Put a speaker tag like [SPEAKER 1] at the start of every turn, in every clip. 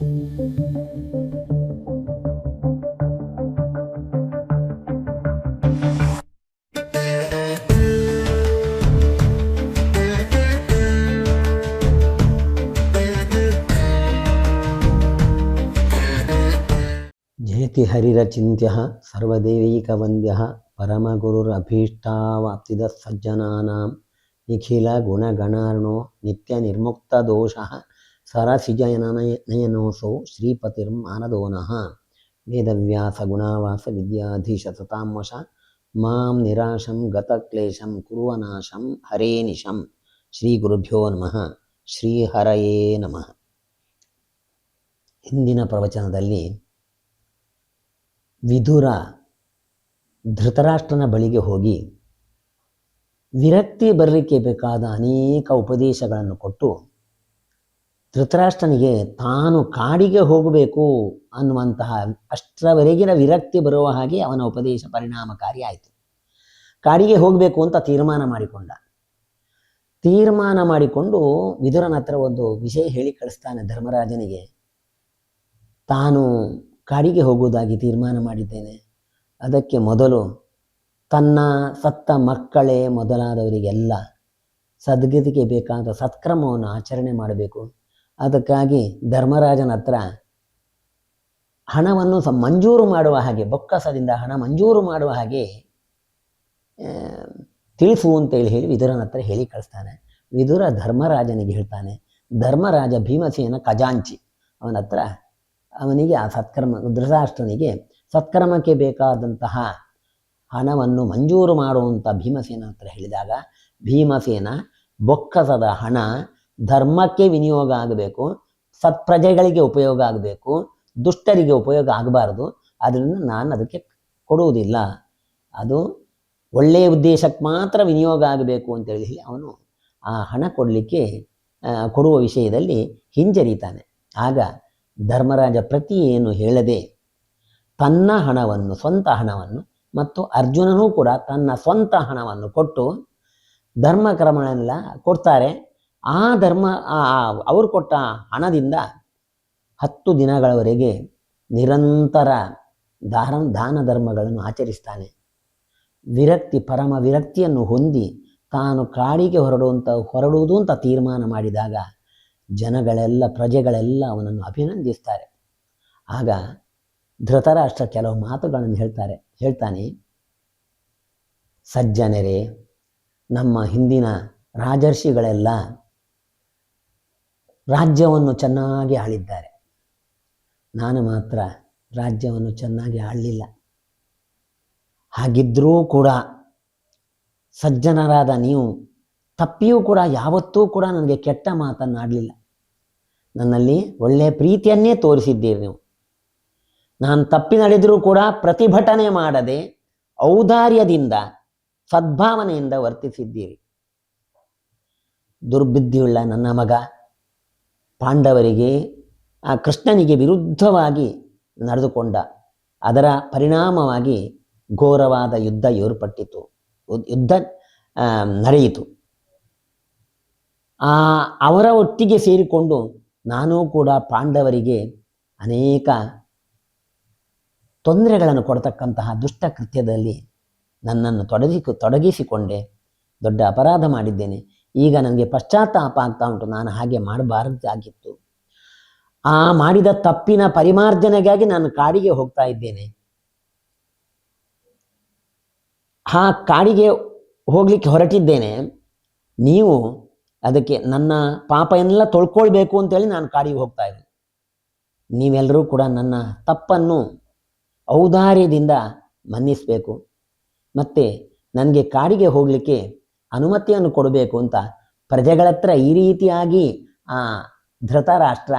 [SPEAKER 1] ஜெயதி ஹரிரச்சிந்திய சர்வதேவீகவந்திய பரமகுருரபீஷ்டாவாப்தித சஜ்ஜனானாம் நிகில குணகணார்ணோ நித்திய நிர்முக்ததோஷ ದೋಷ ಸರಸಿಜಯನನಯ ನಯನೋಸೌ ಶ್ರೀಪತಿರ್ಮಾನದೋನಃ ವೇದವ್ಯಾಸ ಗುಣಾವಾಸ ವಿದ್ಯಾಧೀಶ ಸತಾಂವಶ ಮಾಂ ನಿರಾಶಂ ಗತಕ್ಲೇಶಂ ಕುರುವನಾಶಂ ಹರೇ ನಿಶಂ ಶ್ರೀ ಗುರುಭ್ಯೋ ನಮಃ ಶ್ರೀ ಹರಯೇ ನಮಃ ಹಿಂದಿನ ಪ್ರವಚನದಲ್ಲಿ ವಿಧುರ ಧೃತರಾಷ್ಟ್ರನ ಬಳಿಗೆ ಹೋಗಿ ವಿರಕ್ತಿ ಬರಲಿಕ್ಕೆ ಬೇಕಾದ ಅನೇಕ ಉಪದೇಶಗಳನ್ನು ಕೊಟ್ಟು ಧೃತರಾಷ್ಟ್ರನಿಗೆ ತಾನು ಕಾಡಿಗೆ ಹೋಗಬೇಕು ಅನ್ನುವಂತಹ ಅಷ್ಟರವರೆಗಿನ ವಿರಕ್ತಿ ಬರುವ ಹಾಗೆ ಅವನ ಉಪದೇಶ ಪರಿಣಾಮಕಾರಿ ಆಯಿತು. ಕಾಡಿಗೆ ಹೋಗಬೇಕು ಅಂತ ತೀರ್ಮಾನ ಮಾಡಿಕೊಂಡ. ತೀರ್ಮಾನ ಮಾಡಿಕೊಂಡು ವಿದುರನ ಹತ್ರ ಒಂದು ವಿಷಯ ಹೇಳಿ ಕಳಿಸ್ತಾನೆ ಧರ್ಮರಾಜನಿಗೆ. ತಾನು ಕಾಡಿಗೆ ಹೋಗುವುದಾಗಿ ತೀರ್ಮಾನ ಮಾಡಿದ್ದೇನೆ. ಅದಕ್ಕೆ ಮೊದಲು ತನ್ನ ಸತ್ತ ಮಕ್ಕಳೇ ಮೊದಲಾದವರಿಗೆಲ್ಲ ಸದ್ಗತಿಗೆ ಬೇಕಾದ ಸತ್ಕ್ರಮವನ್ನು ಆಚರಣೆ ಮಾಡಬೇಕು. ಅದಕ್ಕಾಗಿ ಧರ್ಮರಾಜನ ಹತ್ರ ಹಣವನ್ನು ಸ ಮಂಜೂರು ಮಾಡುವ ಹಾಗೆ, ಬೊಕ್ಕಸದಿಂದ ಹಣ ಮಂಜೂರು ಮಾಡುವ ಹಾಗೆ ತಿಳಿಸು ಅಂತೇಳಿ ಹೇಳಿ ವಿದುರನ ಹತ್ರ ಹೇಳಿ ಕಳಿಸ್ತಾನೆ. ವಿದುರ ಧರ್ಮರಾಜನಿಗೆ ಹೇಳ್ತಾನೆ, ಧರ್ಮರಾಜ ಭೀಮಸೇನ ಖಜಾಂಚಿ, ಅವನ ಹತ್ರ ಅವನಿಗೆ ಆ ಸತ್ಕರ್ಮ, ಧೃತರಾಷ್ಟ್ರನಿಗೆ ಸತ್ಕರ್ಮಕ್ಕೆ ಬೇಕಾದಂತಹ ಹಣವನ್ನು ಮಂಜೂರು ಮಾಡುವಂಥ ಭೀಮಸೇನ ಹತ್ರ ಹೇಳಿದಾಗ, ಭೀಮಸೇನ ಬೊಕ್ಕಸದ ಹಣ ಧರ್ಮಕ್ಕೆ ವಿನಿಯೋಗ ಆಗಬೇಕು, ಸತ್ಪ್ರಜೆಗಳಿಗೆ ಉಪಯೋಗ ಆಗಬೇಕು, ದುಷ್ಟರಿಗೆ ಉಪಯೋಗ ಆಗಬಾರ್ದು. ಅದರಿಂದ ನಾನು ಅದಕ್ಕೆ ಕೊಡುವುದಿಲ್ಲ. ಅದು ಒಳ್ಳೆಯ ಉದ್ದೇಶಕ್ಕೆ ಮಾತ್ರ ವಿನಿಯೋಗ ಆಗಬೇಕು ಅಂತೇಳಿ ಹೇಳಿ ಅವನು ಆ ಹಣ ಕೊಡಲಿಕ್ಕೆ ಕೊಡುವ ವಿಷಯದಲ್ಲಿ ಹಿಂಜರಿತಾನೆ. ಆಗ ಧರ್ಮರಾಜ ಪ್ರತಿ ಏನು ಹೇಳದೆ ತನ್ನ ಹಣವನ್ನು, ಸ್ವಂತ ಹಣವನ್ನು ಮತ್ತು ಅರ್ಜುನನೂ ಕೂಡ ತನ್ನ ಸ್ವಂತ ಹಣವನ್ನು ಕೊಟ್ಟು ಧರ್ಮಕ್ರಮನೆಲ್ಲ ಕೊಡ್ತಾರೆ. ಆ ಧರ್ಮ ಅವರು ಕೊಟ್ಟ ಹಣದಿಂದ ಹತ್ತು ದಿನಗಳವರೆಗೆ ನಿರಂತರ ದಾರ, ದಾನ ಧರ್ಮಗಳನ್ನು ಆಚರಿಸ್ತಾನೆ. ವಿರಕ್ತಿ, ಪರಮ ವಿರಕ್ತಿಯನ್ನು ಹೊಂದಿ ತಾನು ಕಾಡಿಗೆ ಹೊರಡುವಂಥ ಹೊರಡುವುದು ಅಂತ ತೀರ್ಮಾನ ಮಾಡಿದಾಗ ಜನಗಳೆಲ್ಲ, ಪ್ರಜೆಗಳೆಲ್ಲ ಅವನನ್ನು ಅಭಿನಂದಿಸ್ತಾರೆ. ಆಗ ಧೃತರಾಷ್ಟ್ರ ಕೆಲವು ಮಾತುಗಳನ್ನು ಹೇಳ್ತಾರೆ, ಹೇಳ್ತಾನೆ, ಸಜ್ಜನರೇ, ನಮ್ಮ ಹಿಂದಿನ ರಾಜರ್ಷಿಗಳೆಲ್ಲ ರಾಜ್ಯವನ್ನು ಚೆನ್ನಾಗಿ ಆಳಿದ್ದಾರೆ. ನಾನು ಮಾತ್ರ ರಾಜ್ಯವನ್ನು ಚೆನ್ನಾಗಿ ಆಳಲಿಲ್ಲ. ಹಾಗಿದ್ದರೂ ಕೂಡ ಸಜ್ಜನರಾದ ನೀವು, ತಪ್ಪಿಯೂ ಕೂಡ, ಯಾವತ್ತೂ ಕೂಡ ನನಗೆ ಕೆಟ್ಟ ಮಾತನ್ನಾಡಲಿಲ್ಲ ನನ್ನಲ್ಲಿ ಒಳ್ಳೆಯ ಪ್ರೀತಿಯನ್ನೇ ತೋರಿಸಿದ್ದೀರಿ ನೀವು. ನಾನು ತಪ್ಪಿ ನಡೆದರೂ ಕೂಡ ಪ್ರತಿಭಟನೆ ಮಾಡದೆ ಔದಾರ್ಯದಿಂದ, ಸದ್ಭಾವನೆಯಿಂದ ವರ್ತಿಸಿದ್ದೀರಿ. ದುರ್ಬುದ್ಧಿಯುಳ್ಳ ನನ್ನ ಮಗ ಪಾಂಡವರಿಗೆ, ಆ ಕೃಷ್ಣನಿಗೆ ವಿರುದ್ಧವಾಗಿ ನಡೆದುಕೊಂಡ, ಅದರ ಪರಿಣಾಮವಾಗಿ ಘೋರವಾದ ಯುದ್ಧ ಏರ್ಪಟ್ಟಿತು. ಯುದ್ಧ ನಡೆಯಿತು. ಆ, ಅವರ ಒಟ್ಟಿಗೆ ಸೇರಿಕೊಂಡು ನಾನೂ ಕೂಡ ಪಾಂಡವರಿಗೆ ಅನೇಕ ತೊಂದರೆಗಳನ್ನು ಕೊಡ್ತಕ್ಕಂತಹ ದುಷ್ಟ ಕೃತ್ಯದಲ್ಲಿ ನನ್ನನ್ನು ತೊಡಗಿಸಿ, ತೊಡಗಿಸಿಕೊಂಡೆ, ದೊಡ್ಡ ಅಪರಾಧ ಮಾಡಿದ್ದೇನೆ. ಈಗ ನನಗೆ ಪಶ್ಚಾತ್ತಾಪ ಆಗ್ತಾ ಉಂಟು. ನಾನು ಹಾಗೆ ಮಾಡಬಾರದಾಗಿತ್ತು ಆ ಮಾಡಿದ ತಪ್ಪಿನ ಪರಿಮಾರ್ಜನೆಗಾಗಿ ನಾನು ಕಾಡಿಗೆ ಹೋಗ್ತಾ ಇದ್ದೇನೆ. ಆ ಕಾಡಿಗೆ ಹೋಗ್ಲಿಕ್ಕೆ ಹೊರಟಿದ್ದೇನೆ. ನೀವು ಅದಕ್ಕೆ ನನ್ನ ಪಾಪ ಎಲ್ಲ ತೊಳ್ಕೊಳ್ಬೇಕು ಅಂತೇಳಿ ನಾನು ಕಾಡಿಗೆ ಹೋಗ್ತಾ ಇದ್ದೀನಿ ನೀವೆಲ್ಲರೂ ಕೂಡ ನನ್ನ ತಪ್ಪನ್ನು ಔದಾರ್ಯದಿಂದ ಮನ್ನಿಸಬೇಕು. ಮತ್ತೆ ನನಗೆ ಕಾಡಿಗೆ ಹೋಗಲಿಕ್ಕೆ ಅನುಮತಿಯನ್ನು ಕೊಡಬೇಕು ಅಂತ ಪ್ರಜೆಗಳತ್ರ ಈ ರೀತಿಯಾಗಿ, ಆ, ಧೃತರಾಷ್ಟ್ರ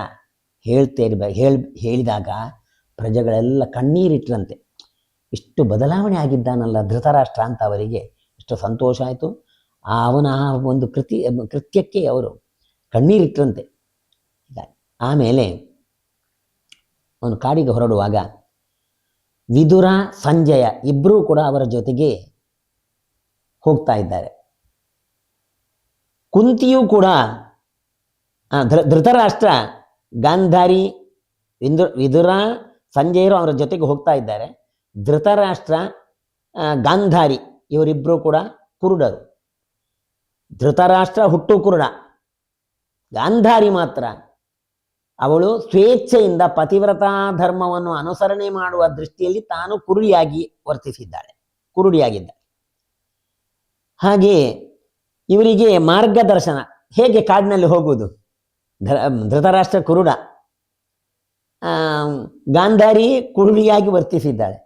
[SPEAKER 1] ಹೇಳ್ತೇರಿ ಹೇಳ್, ಹೇಳಿದಾಗ ಪ್ರಜೆಗಳೆಲ್ಲ ಕಣ್ಣೀರಿಟ್ರಂತೆ ಇಷ್ಟು ಬದಲಾವಣೆ ಆಗಿದ್ದಾನಲ್ಲ ಧೃತರಾಷ್ಟ್ರ ಅಂತ ಅವರಿಗೆ ಎಷ್ಟು ಸಂತೋಷ ಆಯಿತು. ಆ ಅವನ ಆ ಒಂದು ಕೃತಿ, ಕೃತ್ಯಕ್ಕೆ ಅವರು ಕಣ್ಣೀರಿಟ್ರಂತೆ ಆಮೇಲೆ ಅವನು ಕಾಡಿಗೆ ಹೊರಡುವಾಗ ವಿದುರ ಸಂಜಯ ಇಬ್ಬರೂ ಕೂಡ ಅವರ ಜೊತೆಗೆ ಹೋಗ್ತಾ ಇದ್ದಾರೆ. ಕುಂತಿಯೂ ಕೂಡ ಧೃ, ಧೃತರಾಷ್ಟ್ರ, ಗಾಂಧಾರಿ ವಿಂದು ವಿದುರ, ಸಂಜಯರು ಅವರ ಜೊತೆಗೆ ಹೋಗ್ತಾ ಇದ್ದಾರೆ. ಧೃತರಾಷ್ಟ್ರ ಗಾಂಧಾರಿ ಇವರಿಬ್ಬರು ಕೂಡ ಕುರುಡರು. ಧೃತರಾಷ್ಟ್ರ ಹುಟ್ಟು ಕುರುಡ. ಗಾಂಧಾರಿ ಮಾತ್ರ. ಅವಳು ಸ್ವೇಚ್ಛೆಯಿಂದ ಪತಿವ್ರತಾ ಧರ್ಮವನ್ನು ಅನುಸರಣೆ ಮಾಡುವ ದೃಷ್ಟಿಯಲ್ಲಿ ತಾನು ಕುರುಡಿಯಾಗಿ ವರ್ತಿಸಿದ್ದಾಳೆ, ಕುರುಡಿಯಾಗಿದ್ದಾಳೆ. ಹಾಗೆ ಇವರಿಗೆ ಮಾರ್ಗದರ್ಶನ. ಹೇಗೆ ಕಾಡಿನಲ್ಲಿ ಹೋಗುವುದು? ಧೃತರಾಷ್ಟ್ರ ಕುರುಡ. ಗಾಂಧಾರಿ ಕುರುಡಿಯಾಗಿ ವರ್ತಿಸಿದ್ದಾಳೆ.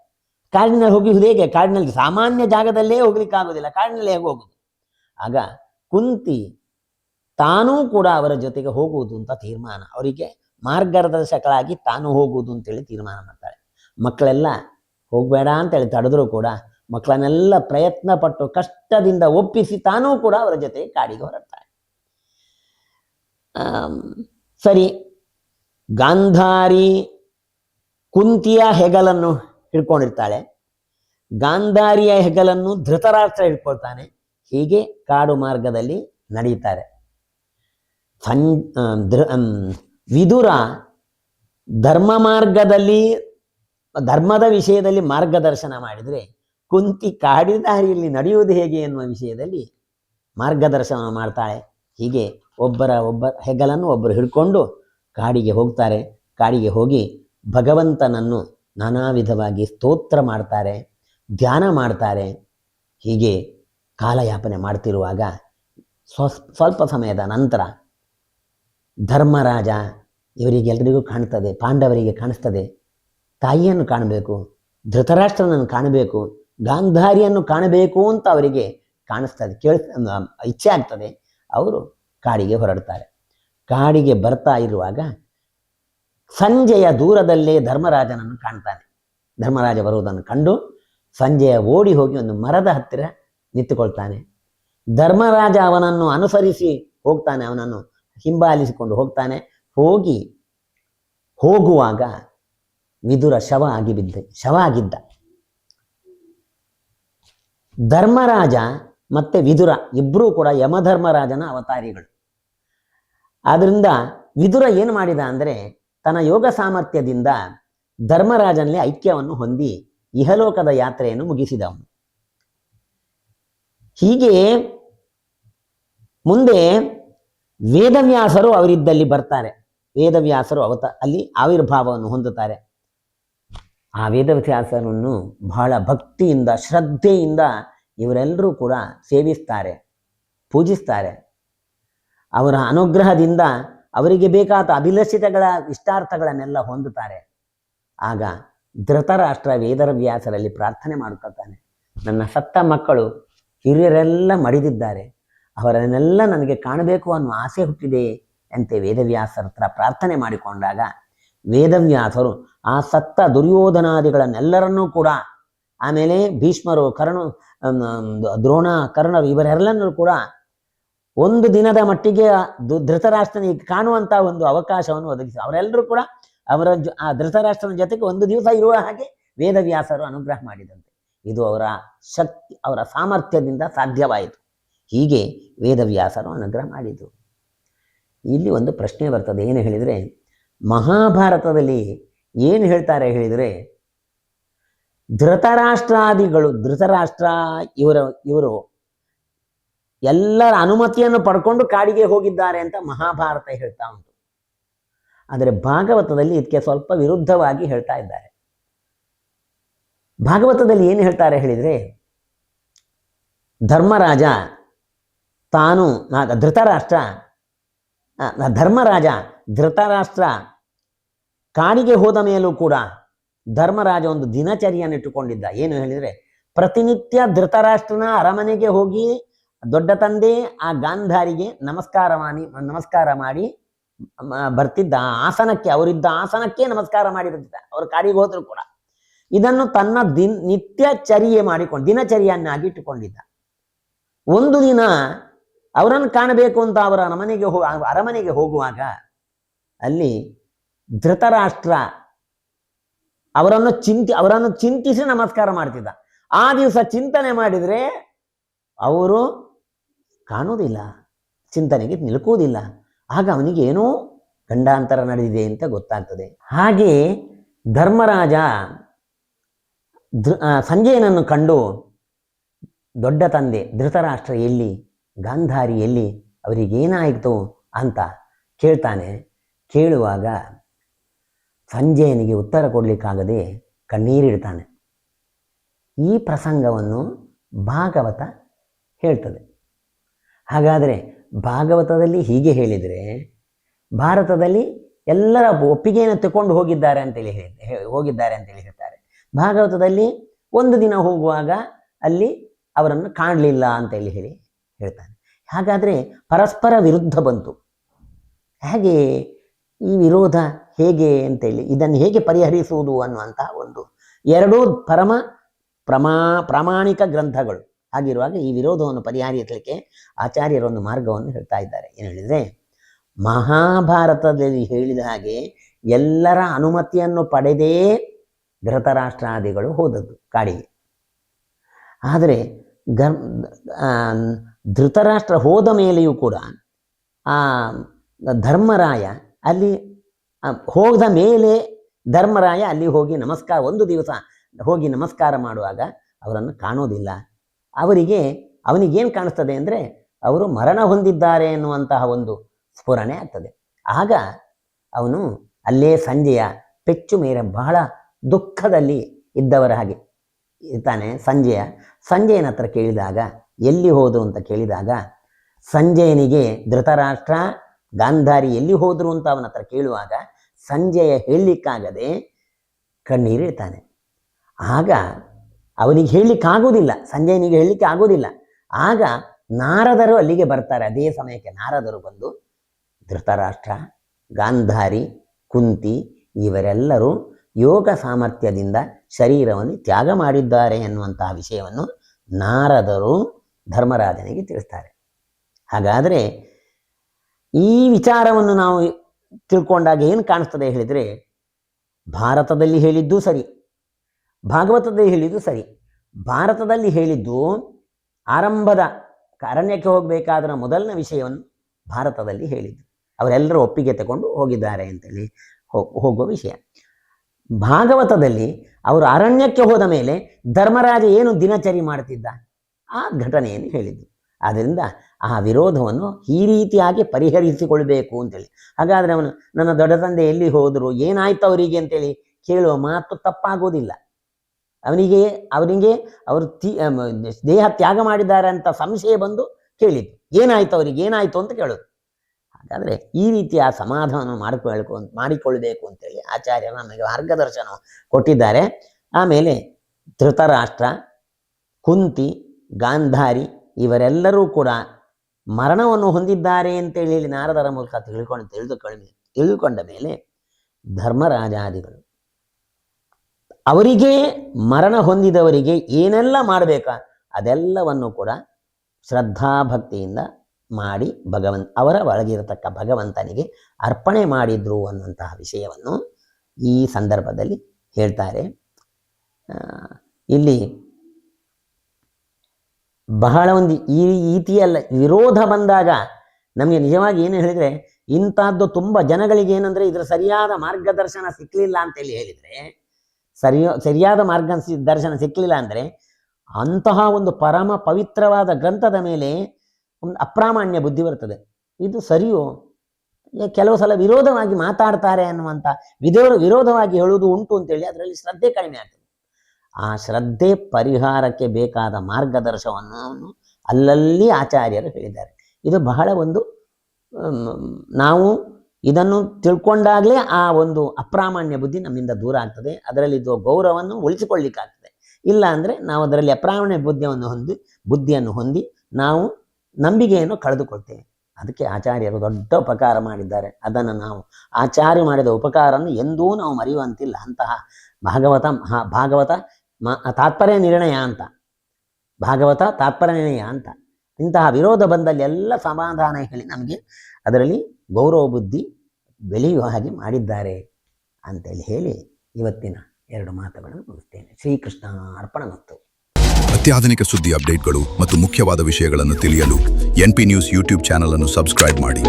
[SPEAKER 1] ಕಾಡಿನಲ್ಲಿ ಹೋಗುವುದು ಹೇಗೆ? ಕಾಡಿನಲ್ಲಿ ಸಾಮಾನ್ಯ ಜಾಗದಲ್ಲೇ ಹೋಗ್ಲಿಕ್ಕಾಗೋದಿಲ್ಲ ಕಾಡಿನಲ್ಲಿ ಹೇಗೆ ಹೋಗುದು ಆಗ ಕುಂತಿ ತಾನೂ ಕೂಡ ಅವರ ಜೊತೆಗೆ ಹೋಗುವುದು ಅಂತ ತೀರ್ಮಾನ. ಅವರಿಗೆ ಮಾರ್ಗದರ್ಶಕಳಾಗಿ ತಾನು ಹೋಗುವುದು ಅಂತೇಳಿ ತೀರ್ಮಾನ ಮಾಡ್ತಾಳೆ. ಮಕ್ಕಳೆಲ್ಲ ಹೋಗಬೇಡ ಅಂತೇಳಿ ತಡೆದ್ರು ಕೂಡ ಮಕ್ಕಳನ್ನೆಲ್ಲ ಪ್ರಯತ್ನ ಪಟ್ಟು ಕಷ್ಟದಿಂದ ಒಪ್ಪಿಸಿ ತಾನೂ ಕೂಡ ಅವರ ಜೊತೆ ಕಾಡಿಗೆ ಹೊರಡ್ತಾಳೆ. ಆಮ್, ಸರಿ ಗಾಂಧಾರಿ ಕುಂತಿಯ ಹೆಗಲನ್ನು ಹಿಡ್ಕೊಂಡಿರ್ತಾಳೆ. ಗಾಂಧಾರಿಯ ಹೆಗಲನ್ನು ಧೃತರಾಷ್ಟ್ರ ಹಿಡ್ಕೊಳ್ತಾನೆ. ಹೀಗೆ ಕಾಡು ಮಾರ್ಗದಲ್ಲಿ ನಡೀತಾರೆ. ಸಂ ವಿದುರ ಧರ್ಮ ಮಾರ್ಗದಲ್ಲಿ ಧರ್ಮದ ವಿಷಯದಲ್ಲಿ ಮಾರ್ಗದರ್ಶನ ಮಾಡಿದರೆ ಕುಂತಿ ಕಾಡಿನ ದಾರಿಯಲ್ಲಿ ನಡೆಯುವುದು ಹೇಗೆ ಎನ್ನುವ ವಿಷಯದಲ್ಲಿ ಮಾರ್ಗದರ್ಶನ ಮಾಡ್ತಾಳೆ. ಹೀಗೆ ಒಬ್ಬರ ಒಬ್ಬ ಹೆಗಲನ್ನು ಒಬ್ಬರು ಹಿಡ್ಕೊಂಡು ಕಾಡಿಗೆ ಹೋಗ್ತಾರೆ. ಕಾಡಿಗೆ ಹೋಗಿ ಭಗವಂತನನ್ನು ನಾನಾ ವಿಧವಾಗಿ ಸ್ತೋತ್ರ ಮಾಡ್ತಾರೆ, ಧ್ಯಾನ ಮಾಡ್ತಾರೆ. ಹೀಗೆ ಕಾಲಯಾಪನೆ ಮಾಡ್ತಿರುವಾಗ ಸ್ವ ಸ್ವಲ್ಪ ಸಮಯದ ನಂತರ ಧರ್ಮರಾಜ ಇವರಿಗೆಲ್ಲರಿಗೂ ಕಾಣ್ತದೆ, ಪಾಂಡವರಿಗೆ ಕಾಣಿಸ್ತದೆ. ತಾಯಿಯನ್ನು ಕಾಣಬೇಕು, ಧೃತರಾಷ್ಟ್ರನನ್ನು ಕಾಣಬೇಕು. ಗಾಂಧಾರಿಯನ್ನು ಕಾಣಬೇಕು ಅಂತ ಅವರಿಗೆ ಕಾಣಿಸ್ತದೆ ಕೇಳ ಇಚ್ಛೆ ಆಗ್ತದೆ. ಅವರು ಕಾಡಿಗೆ ಹೊರಡ್ತಾರೆ. ಕಾಡಿಗೆ ಬರ್ತಾ ಇರುವಾಗ ಸಂಜೆಯ ದೂರದಲ್ಲೇ ಧರ್ಮರಾಜನನ್ನು ಕಾಣ್ತಾನೆ. ಧರ್ಮರಾಜ ಬರುವುದನ್ನು ಕಂಡು ಸಂಜೆಯ ಓಡಿ ಹೋಗಿ ಒಂದು ಮರದ ಹತ್ತಿರ ನಿಂತುಕೊಳ್ತಾನೆ. ಧರ್ಮರಾಜ ಅವನನ್ನು ಅನುಸರಿಸಿ ಹೋಗ್ತಾನೆ, ಅವನನ್ನು ಹಿಂಬಾಲಿಸಿಕೊಂಡು ಹೋಗ್ತಾನೆ. ಹೋಗಿ ಹೋಗುವಾಗ ವಿದುರ ಶವ ಆಗಿ ಬಿದ್ದ, ಶವ ಆಗಿದ್ದ. ಧರ್ಮರಾಜ ಮತ್ತೆ ವಿದುರ ಇಬ್ಬರೂ ಕೂಡ ಯಮಧರ್ಮರಾಜನ ಅವತಾರಿಗಳು. ಆದ್ರಿಂದ ವಿದುರ ಏನು ಮಾಡಿದ ಅಂದರೆ ತನ್ನ ಯೋಗ ಸಾಮರ್ಥ್ಯದಿಂದ ಧರ್ಮರಾಜನಲ್ಲಿ ಐಕ್ಯವನ್ನು ಹೊಂದಿ ಇಹಲೋಕದ ಯಾತ್ರೆಯನ್ನು ಮುಗಿಸಿದವನು. ಹೀಗೆ ಮುಂದೆ ವೇದವ್ಯಾಸರು ಅವರಿದ್ದಲ್ಲಿ ಬರ್ತಾರೆ. ವೇದವ್ಯಾಸರು ಅವತ ಅಲ್ಲಿ ಆವಿರ್ಭಾವವನ್ನು ಹೊಂದುತ್ತಾರೆ. ಆ ವೇದವ್ಯಾಸರನ್ನು ಬಹಳ ಭಕ್ತಿಯಿಂದ, ಶ್ರದ್ಧೆಯಿಂದ ಇವರೆಲ್ಲರೂ ಕೂಡ ಸೇವಿಸ್ತಾರೆ, ಪೂಜಿಸ್ತಾರೆ. ಅವರ ಅನುಗ್ರಹದಿಂದ ಅವರಿಗೆ ಬೇಕಾದ ಅಭಿಲಷಿತಗಳ ಇಷ್ಟಾರ್ಥಗಳನ್ನೆಲ್ಲ ಹೊಂದುತ್ತಾರೆ. ಆಗ ಧೃತರಾಷ್ಟ್ರ ವೇದವ್ಯಾಸರಲ್ಲಿ ಪ್ರಾರ್ಥನೆ ಮಾಡ್ಕೊಳ್ತಾನೆ. ನನ್ನ ಸತ್ತ ಮಕ್ಕಳು ಹಿರಿಯರೆಲ್ಲ ಮಡಿದಿದ್ದಾರೆ, ಅವರನ್ನೆಲ್ಲ ನನಗೆ ಕಾಣಬೇಕು ಅನ್ನೋ ಆಸೆ ಹುಟ್ಟಿದೆ ಅಂತೆ ವೇದವ್ಯಾಸರ ಹತ್ರ ಪ್ರಾರ್ಥನೆ ಮಾಡಿಕೊಂಡಾಗ ವೇದವ್ಯಾಸರು ಆ ಸತ್ತ ದುರ್ಯೋಧನಾದಿಗಳನ್ನೆಲ್ಲರನ್ನೂ ಕೂಡ, ಆಮೇಲೆ ಭೀಷ್ಮರು, ಕರ್ಣ ದ್ರೋಣ, ಕರ್ಣರು ಇವರೆಲ್ಲರೂ ಕೂಡ ಒಂದು ದಿನದ ಮಟ್ಟಿಗೆ ಧೃತರಾಷ್ಟ್ರನಿಗೆ ಕಾಣುವಂತ ಒಂದು ಅವಕಾಶವನ್ನು ಒದಗಿಸಿ ಅವರೆಲ್ಲರೂ ಕೂಡ ಅವರ ಆ ಧೃತರಾಷ್ಟ್ರನ ಜೊತೆಗೆ ಒಂದು ದಿವಸ ಇರುವ ಹಾಗೆ ವೇದವ್ಯಾಸರು ಅನುಗ್ರಹ ಮಾಡಿದಂತೆ. ಇದು ಅವರ ಶಕ್ತಿ, ಅವರ ಸಾಮರ್ಥ್ಯದಿಂದ ಸಾಧ್ಯವಾಯಿತು. ಹೀಗೆ ವೇದವ್ಯಾಸರು ಅನುಗ್ರಹ ಮಾಡಿದರು. ಇಲ್ಲಿ ಒಂದು ಪ್ರಶ್ನೆ ಬರ್ತದೆ. ಏನು ಹೇಳಿದರೆ ಮಹಾಭಾರತದಲ್ಲಿ ಏನು ಹೇಳ್ತಾರೆ ಹೇಳಿದರೆ, ಧೃತರಾಷ್ಟ್ರಾದಿಗಳು, ಧೃತರಾಷ್ಟ್ರ ಇವರ, ಇವರು ಎಲ್ಲರ ಅನುಮತಿಯನ್ನು ಪಡ್ಕೊಂಡು ಕಾಡಿಗೆ ಹೋಗಿದ್ದಾರೆ ಅಂತ ಮಹಾಭಾರತ ಹೇಳ್ತಾ ಉಂಟು. ಆದರೆ ಭಾಗವತದಲ್ಲಿ ಇದಕ್ಕೆ ಸ್ವಲ್ಪ ವಿರುದ್ಧವಾಗಿ ಹೇಳ್ತಾ ಇದ್ದಾರೆ. ಭಾಗವತದಲ್ಲಿ ಏನು ಹೇಳ್ತಾರೆ ಹೇಳಿದರೆ, ಧರ್ಮರಾಜ ತಾನು ಧೃತರಾಷ್ಟ್ರ ಧರ್ಮರಾಜ, ಧೃತರಾಷ್ಟ್ರ ಕಾಡಿಗೆ ಹೋದ ಮೇಲೂ ಕೂಡ ಧರ್ಮರಾಜ ಒಂದು ದಿನಚರಿಯನ್ನು ಇಟ್ಟುಕೊಂಡಿದ್ದ. ಏನು ಹೇಳಿದರೆ, ಪ್ರತಿನಿತ್ಯ ಧೃತರಾಷ್ಟ್ರನ ಅರಮನೆಗೆ ಹೋಗಿ ದೊಡ್ಡ ತಂದೆ, ಆ ಗಾಂಧಾರಿಗೆ ನಮಸ್ಕಾರ ಮಾಡಿ ನಮಸ್ಕಾರ ಮಾಡಿ ಬರ್ತಿದ್ದ ಆಸನಕ್ಕೆ, ಅವರಿದ್ದ ಆಸನಕ್ಕೆ ನಮಸ್ಕಾರ ಮಾಡಿರುತ್ತಿದ್ದ ಅವರು ಕಾಡಿಗೆ ಹೋದ್ರು ಕೂಡ. ಇದನ್ನು ತನ್ನ ದಿನ್ ನಿತ್ಯ ಚರ್ಯೆ ಮಾಡಿಕೊಂಡು, ದಿನಚರಿಯನ್ನಾಗಿ ಇಟ್ಟುಕೊಂಡಿದ್ದ. ಒಂದು ದಿನ ಅವರನ್ನು ಕಾಣಬೇಕು ಅಂತ ಅವರ ಅರಮನೆಗೆ ಹೋ, ಅರಮನೆಗೆ ಹೋಗುವಾಗ ಅಲ್ಲಿ ಧೃತರಾಷ್ಟ್ರ ಅವರನ್ನು ಚಿಂತಿ, ಅವರನ್ನು ಚಿಂತಿಸಿ ನಮಸ್ಕಾರ ಮಾಡ್ತಿದ್ದ. ಆ ದಿವಸ ಚಿಂತನೆ ಮಾಡಿದರೆ ಅವರು ಕಾಣೋದಿಲ್ಲ ಚಿಂತನೆಗೆ ನಿಲುಕುವುದಿಲ್ಲ. ಆಗ ಅವನಿಗೆ ಏನೋ ಗಂಡಾಂತರ ನಡೆದಿದೆ ಅಂತ ಗೊತ್ತಾಗ್ತದೆ. ಹಾಗೆ ಧರ್ಮರಾಜ ಧೃ ಸಂಜಯನನ್ನು ಕಂಡು ದೊಡ್ಡ ತಂದೆ ಧೃತರಾಷ್ಟ್ರ ಎಲ್ಲಿ ಗಾಂಧಾರಿ ಎಲ್ಲಿ ಅವರಿಗೇನಾಯಿತು ಅಂತ ಕೇಳ್ತಾನೆ. ಕೇಳುವಾಗ ಸಂಜಯನಿಗೆ ಉತ್ತರ ಕೊಡಲಿಕ್ಕಾಗದೆ ಕಣ್ಣೀರಿಡ್ತಾನೆ. ಈ ಪ್ರಸಂಗವನ್ನು ಭಾಗವತ ಹೇಳ್ತದೆ. ಹಾಗಾದರೆ ಭಾಗವತದಲ್ಲಿ ಹೀಗೆ ಹೇಳಿದರೆ ಭಾರತದಲ್ಲಿ ಎಲ್ಲರ ಒಪ್ಪಿಗೆಯನ್ನು ತಗೊಂಡು ಹೋಗಿದ್ದಾರೆ ಅಂತೇಳಿ ಹೇಳಿ ಹೋಗಿದ್ದಾರೆ ಅಂತೇಳಿ ಹೇಳ್ತಾರೆ. ಭಾಗವತದಲ್ಲಿ ಒಂದು ದಿನ ಹೋಗುವಾಗ ಅಲ್ಲಿ ಅವರನ್ನು ಕಾಣಲಿಲ್ಲ ಅಂತೇಳಿ ಹೇಳಿ ಹೇಳ್ತಾನೆ. ಹಾಗಾದರೆ ಪರಸ್ಪರ ವಿರುದ್ಧ ಬಂತು. ಹೇಗೆ ಈ ವಿರೋಧ ಹೇಗೆ ಅಂತೇಳಿ, ಇದನ್ನು ಹೇಗೆ ಪರಿಹರಿಸುವುದು ಅನ್ನುವಂತಹ ಒಂದು ಎರಡೂ ಪರಮ ಪ್ರಮಾ, ಪ್ರಾಮಾಣಿಕ ಗ್ರಂಥಗಳು ಆಗಿರುವಾಗ ಈ ವಿರೋಧವನ್ನು ಪರಿಹರಿಸಲಿಕ್ಕೆ ಆಚಾರ್ಯರೊಂದು ಮಾರ್ಗವನ್ನು ಹೇಳ್ತಾ ಇದ್ದಾರೆ. ಏನು ಹೇಳಿದರೆ, ಮಹಾಭಾರತದಲ್ಲಿ ಹೇಳಿದ ಹಾಗೆ ಎಲ್ಲರ ಅನುಮತಿಯನ್ನು ಪಡೆದೇ ಧೃತರಾಷ್ಟ್ರಾದಿಗಳು ಹೋದದ್ದು ಕಾಡಿಗೆ. ಆದರೆ ಗರ್ ಧೃತರಾಷ್ಟ್ರ ಹೋದ ಮೇಲೆಯೂ ಕೂಡ ಆ ಧರ್ಮರಾಯ ಅಲ್ಲಿ ಹೋದ ಮೇಲೆ ಧರ್ಮರಾಯ ಅಲ್ಲಿ ಹೋಗಿ ನಮಸ್ಕಾರ, ಒಂದು ದಿವಸ ಹೋಗಿ ನಮಸ್ಕಾರ ಮಾಡುವಾಗ ಅವರನ್ನು ಕಾಣೋದಿಲ್ಲ. ಅವರಿಗೆ, ಅವನಿಗೇನು ಕಾಣಿಸ್ತದೆ ಅಂದರೆ ಅವರು ಮರಣ ಹೊಂದಿದ್ದಾರೆ ಎನ್ನುವಂತಹ ಒಂದು ಸ್ಫುರಣೆ ಆಗ್ತದೆ. ಆಗ ಅವನು ಅಲ್ಲೇ ಸಂಜೆಯ ಪೆಚ್ಚು ಮೇರೆ ಬಹಳ ದುಃಖದಲ್ಲಿ ಇದ್ದವರ ಹಾಗೆ ಇರ್ತಾನೆ ಸಂಜೆಯ. ಸಂಜೆಯನ ಹತ್ರ ಕೇಳಿದಾಗ ಎಲ್ಲಿ ಹೋದರು ಅಂತ ಕೇಳಿದಾಗ, ಸಂಜಯನಿಗೆ ಧೃತರಾಷ್ಟ್ರ ಗಾಂಧಾರಿ ಎಲ್ಲಿ ಹೋದರು ಅಂತ ಅವನ ಹತ್ರ ಕೇಳುವಾಗ, ಸಂಜಯ ಹೇಳಲಿಕ್ಕಾಗದೆ ಕಣ್ಣೀರಿಡ್ತಾನೆ ಆಗ ಅವನಿಗೆ ಹೇಳಲಿಕ್ಕಾಗೋದಿಲ್ಲ ಸಂಜಯನಿಗೆ ಹೇಳಲಿಕ್ಕೆ ಆಗೋದಿಲ್ಲ. ಆಗ ನಾರದರು ಅಲ್ಲಿಗೆ ಬರ್ತಾರೆ. ಅದೇ ಸಮಯಕ್ಕೆ ನಾರದರು ಬಂದು, ಧೃತರಾಷ್ಟ್ರ, ಗಾಂಧಾರಿ, ಕುಂತಿ ಇವರೆಲ್ಲರೂ ಯೋಗ ಸಾಮರ್ಥ್ಯದಿಂದ ಶರೀರವನ್ನು ತ್ಯಾಗ ಮಾಡಿದ್ದಾರೆ ಎನ್ನುವಂತಹ ವಿಷಯವನ್ನು ನಾರದರು ಧರ್ಮರಾಜನಿಗೆ ತಿಳಿಸ್ತಾರೆ. ಹಾಗಾದರೆ ಈ ವಿಚಾರವನ್ನು ನಾವು ತಿಳ್ಕೊಂಡಾಗ ಏನು ಕಾಣಿಸ್ತದೆ ಹೇಳಿದರೆ ಭಾರತದಲ್ಲಿ ಹೇಳಿದ್ದು ಸರಿ, ಭಾಗವತದಲ್ಲಿ ಹೇಳಿದ್ದು ಸರಿ, ಭಾರತದಲ್ಲಿ ಹೇಳಿದ್ದು ಆರಂಭದ ಅರಣ್ಯಕ್ಕೆ ಹೋಗಬೇಕಾದ್ರ ಮೊದಲನೇ ವಿಷಯವನ್ನು ಭಾರತದಲ್ಲಿ ಹೇಳಿದ್ದು. ಅವರೆಲ್ಲರೂ ಒಪ್ಪಿಗೆ ತಗೊಂಡು ಹೋಗಿದ್ದಾರೆ ಅಂತೇಳಿ ಹೋಗುವ ವಿಷಯ. ಭಾಗವತದಲ್ಲಿ ಅವರು ಅರಣ್ಯಕ್ಕೆ ಹೋದ ಮೇಲೆ ಧರ್ಮರಾಜ ಏನು ದಿನಚರಿ ಮಾಡ್ತಿದ್ದ? ಆ ಘಟನೆಯನ್ನು ಹೇಳಿದ್ದು. ಆದ್ದರಿಂದ ಆ ವಿರೋಧವನ್ನು ಈ ರೀತಿಯಾಗಿ ಪರಿಹರಿಸಿಕೊಳ್ಬೇಕು ಅಂತೇಳಿ. ಹಾಗಾದರೆ ಅವನು, ನನ್ನ ದೊಡ್ಡ ತಂದೆ ಎಲ್ಲಿ ಹೋದರು, ಏನಾಯ್ತು ಅವರಿಗೆ ಅಂತೇಳಿ ಕೇಳುವ ಮಾತು ತಪ್ಪಾಗೋದಿಲ್ಲ. ಅವನಿಗೆ ಅವನಿಗೆ ಅವರು ದೇಹ ತ್ಯಾಗ ಮಾಡಿದ್ದಾರೆ ಅಂತ ಸಂಶಯ ಬಂದು ಕೇಳಿದ್ದು. ಏನಾಯ್ತು ಅವರಿಗೆ, ಏನಾಯ್ತು ಅಂತ ಕೇಳೋದು. ಹಾಗಾದರೆ ಈ ರೀತಿಯ ಸಮಾಧಾನ ಮಾಡಿಕೊಳ್ಕೊ ಮಾಡಿಕೊಳ್ಬೇಕು ಅಂತೇಳಿ ಆಚಾರ್ಯ ನಮಗೆ ಮಾರ್ಗದರ್ಶನ ಕೊಟ್ಟಿದ್ದಾರೆ. ಆಮೇಲೆ ಧೃತರಾಷ್ಟ್ರ, ಕುಂತಿ ಗಾಂಧಾರಿ ಇವರೆಲ್ಲರೂ ಕೂಡ ಮರಣವನ್ನು ಹೊಂದಿದ್ದಾರೆ ಅಂತೇಳಿ ಹೇಳಿ ನಾರದರ ಮೂಲಕ ತಿಳ್ಕೊಂಡು ತಿಳಿದುಕೊಳ್ಳಿ, ತಿಳಿದುಕೊಂಡ ಮೇಲೆ ಧರ್ಮರಾಜಾದಿಗಳು, ಅವರಿಗೆ ಮರಣ ಹೊಂದಿದವರಿಗೆ ಏನೆಲ್ಲ ಮಾಡಬೇಕಾ ಅದೆಲ್ಲವನ್ನು ಕೂಡ ಶ್ರದ್ಧಾಭಕ್ತಿಯಿಂದ ಮಾಡಿ ಭಗವಂತ ಅವರ ಒಳಗಿರತಕ್ಕ ಭಗವಂತನಿಗೆ ಅರ್ಪಣೆ ಮಾಡಿದ್ರು ಅನ್ನುವಂತಹ ವಿಷಯವನ್ನು ಈ ಸಂದರ್ಭದಲ್ಲಿ ಹೇಳ್ತಾರೆ. ಇಲ್ಲಿ ಬಹಳ ಒಂದು ಈ ರೀತಿಯಲ್ಲ ವಿರೋಧ ಬಂದಾಗ ನಮಗೆ ನಿಜವಾಗಿ ಏನು ಹೇಳಿದರೆ ಇಂಥದ್ದು ತುಂಬ ಜನಗಳಿಗೆ ಏನಂದರೆ ಇದರ ಸರಿಯಾದ ಮಾರ್ಗದರ್ಶನ ಸಿಕ್ಕಲಿಲ್ಲ ಅಂತೇಳಿ ಹೇಳಿದರೆ ಸರಿಯೋ ಸರಿಯಾದ ಮಾರ್ಗ ದರ್ಶನ ಸಿಕ್ಕಲಿಲ್ಲ ಅಂದರೆ ಅಂತಹ ಒಂದು ಪರಮ ಪವಿತ್ರವಾದ ಗ್ರಂಥದ ಮೇಲೆ ಒಂದು ಅಪ್ರಾಮಾಣ್ಯ ಬುದ್ಧಿ ಬರ್ತದೆ. ಇದು ಸರಿಯೋ? ಕೆಲವು ಸಲ ವಿರೋಧವಾಗಿ ಮಾತಾಡ್ತಾರೆ ಅನ್ನುವಂಥ ವಿಧೋ ವಿರೋಧವಾಗಿ ಹೇಳುವುದು ಉಂಟು ಅಂತೇಳಿ ಅದರಲ್ಲಿ ಶ್ರದ್ಧೆ ಕಡಿಮೆ ಆಗ್ತದೆ. ಆ ಶ್ರದ್ಧೆ ಪರಿಹಾರಕ್ಕೆ ಬೇಕಾದ ಮಾರ್ಗದರ್ಶನವನ್ನು ಅಲ್ಲಲ್ಲಿ ಆಚಾರ್ಯರು ಹೇಳಿದ್ದಾರೆ. ಇದು ಬಹಳ ಒಂದು ನಾವು ಇದನ್ನು ತಿಳ್ಕೊಂಡಾಗಲೇ ಆ ಒಂದು ಅಪ್ರಾಮಾಣ್ಯ ಬುದ್ಧಿ ನಮ್ಮಿಂದ ದೂರ ಆಗ್ತದೆ. ಅದರಲ್ಲಿದ್ದ ಗೌರವವನ್ನು ಉಳಿಸಿಕೊಳ್ಳಿಕ್ಕಾಗ್ತದೆ. ಇಲ್ಲ ಅಂದರೆ ನಾವು ಅದರಲ್ಲಿ ಅಪ್ರಾಮಾಣ್ಯ ಬುದ್ಧಿಯನ್ನು ಹೊಂದಿ ಬುದ್ಧಿಯನ್ನು ಹೊಂದಿ ನಾವು ನಂಬಿಕೆಯನ್ನು ಕಳೆದುಕೊಳ್ತೇವೆ. ಅದಕ್ಕೆ ಆಚಾರ್ಯರು ದೊಡ್ಡ ಉಪಕಾರ ಮಾಡಿದ್ದಾರೆ. ಅದನ್ನು ನಾವು ಆಚಾರ್ಯ ಮಾಡಿದ ಉಪಕಾರವನ್ನು ಎಂದೂ ನಾವು ಮರೆಯುವಂತಿಲ್ಲ. ಅಂತಹ ಭಾಗವತ ಭಾಗವತ ಮ, ತಾತ್ಪರ್ಯ ನಿರ್ಣಯ ಅಂತ. ಭಾಗವತ ತಾತ್ಪರ್ಯ ನಿರ್ಣಯ ಅಂತ. ಇಂತಹ ವಿರೋಧ ಬಂದಲ್ಲಿ ಎಲ್ಲ ಸಮಾಧಾನ ಹೇಳಿ ನಮಗೆ ಅದರಲ್ಲಿ ಗೌರವ ಬುದ್ಧಿ ಬೆಳೆಯುವ ಹಾಗೆ ಮಾಡಿದ್ದಾರೆ ಅಂತೇಳಿ ಹೇಳಿ ಇವತ್ತಿನ ಎರಡು ಮಾತುಗಳನ್ನು ಮುಗಿಸ್ತೇನೆ. ಶ್ರೀಕೃಷ್ಣ ಅರ್ಪಣ ಮತ್ತು.
[SPEAKER 2] ಅತ್ಯಾಧುನಿಕ ಸುದ್ದಿ ಅಪ್ಡೇಟ್ಗಳು ಮತ್ತು ಮುಖ್ಯವಾದ ವಿಷಯಗಳನ್ನು ತಿಳಿಯಲು N P news YouTube channel ಅನ್ನು ಸಬ್ಸ್ಕ್ರೈಬ್ ಮಾಡಿ.